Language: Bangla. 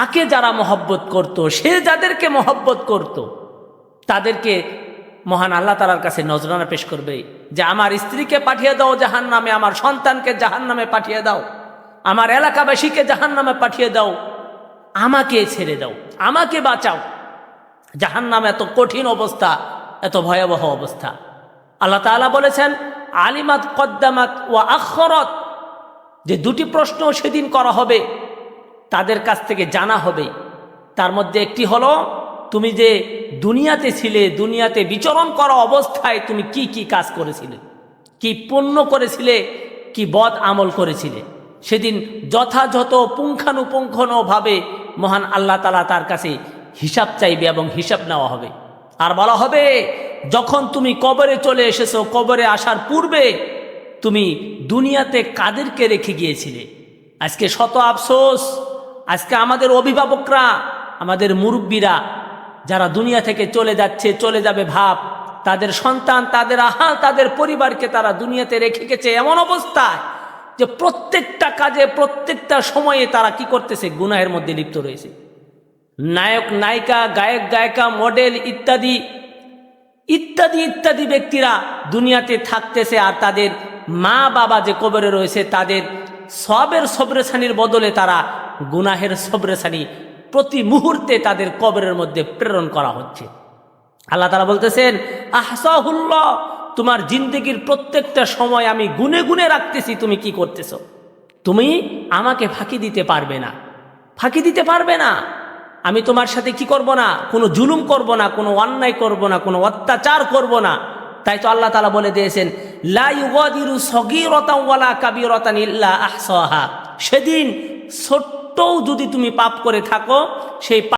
তাকে যারা মহব্বত করত, সে যাদেরকে মহব্বত করত, তাদেরকে মহান আল্লাহ তালার কাছে নজরানা পেশ করবে যে আমার স্ত্রীকে পাঠিয়ে দাও জাহান নামে আমার সন্তানকে জাহান নামে পাঠিয়ে দাও, আমার এলাকাবাসীকে জাহান নামে পাঠিয়ে দাও, আমাকে ছেড়ে দাও, আমাকে বাঁচাও। জাহান নামে এত কঠিন অবস্থা, এত ভয়াবহ অবস্থা। আল্লাহ তাআলা বলেছেন, আলিমাত কদ্দামাত ও আখরত। যে দুটি প্রশ্ন সেদিন করা হবে তাদের কাছ থেকে জানা হবে। তার মধ্যে একটি হলো, তুমি যে দুনিয়াতে ছিলে, দুনিয়াতে বিচরণ করা অবস্থায় তুমি কি কি কাজ করেছিলে? কি পণ্য করেছিলে? কি বদ আমল করেছিলে? সেদিন যথাযথ পুঙ্খানুপুঙ্খনভাবে মহান আল্লাহ তালা তার কাছে হিসাব চাইবে এবং হিসাব নেওয়া হবে। আর বলা হবে, যখন তুমি কবরে চলে এসেছ, কবরে আসার পূর্বে তুমি দুনিয়াতে কাদেরকে রেখে গিয়েছিলে? আজকে শত আফসোস আজকে আমাদের অভিভাবকরা, আমাদের মুরব্বীরা যারা দুনিয়া থেকে চলে যাচ্ছে, চলে যাবে ভাব, তাদের সন্তান, তাদের আহাল, তাদের পরিবারকে তারা দুনিয়াতে রেখে গেছে এমন অবস্থায় যে প্রত্যেকটা কাজে, প্রত্যেকটা সময়ে তারা কি করতেছে? গুনাহের মধ্যে লিপ্ত রয়েছে। নায়ক, নায়িকা, গায়ক, গায়িকা, মডেল ইত্যাদি ইত্যাদি ইত্যাদি ব্যক্তিরা দুনিয়াতে থাকতেছে আর তাদের মা বাবা যে কবরে রয়েছে, তাদের সবের সবরেছানির বদলে তারা গুনাহের সবরেছানি প্রতি মুহূর্তে তাদের কবরের মধ্যে প্রেরণ করা হচ্ছে। আল্লাহ তারা বলতেছেন, আহসাহুল্লাহ, তোমার জিন্দগির প্রত্যেকটা সময় আমি গুনে গুনে রাখতেছি, তুমি কি করতেছ? তুমি আমাকে ফাঁকি দিতে পারবে না। ফাঁকি দিতে পারবে না। আমি তোমার সাথে কি করব না? কোনো জুলুম করব না, কোনো অন্যায় করব না, কোনো অত্যাচার করব না। তাই তো আল্লাহ তালা বলে দিয়েছেন সেদিন ছোট্টও যদি তুমি পাপ করে থাকো সেই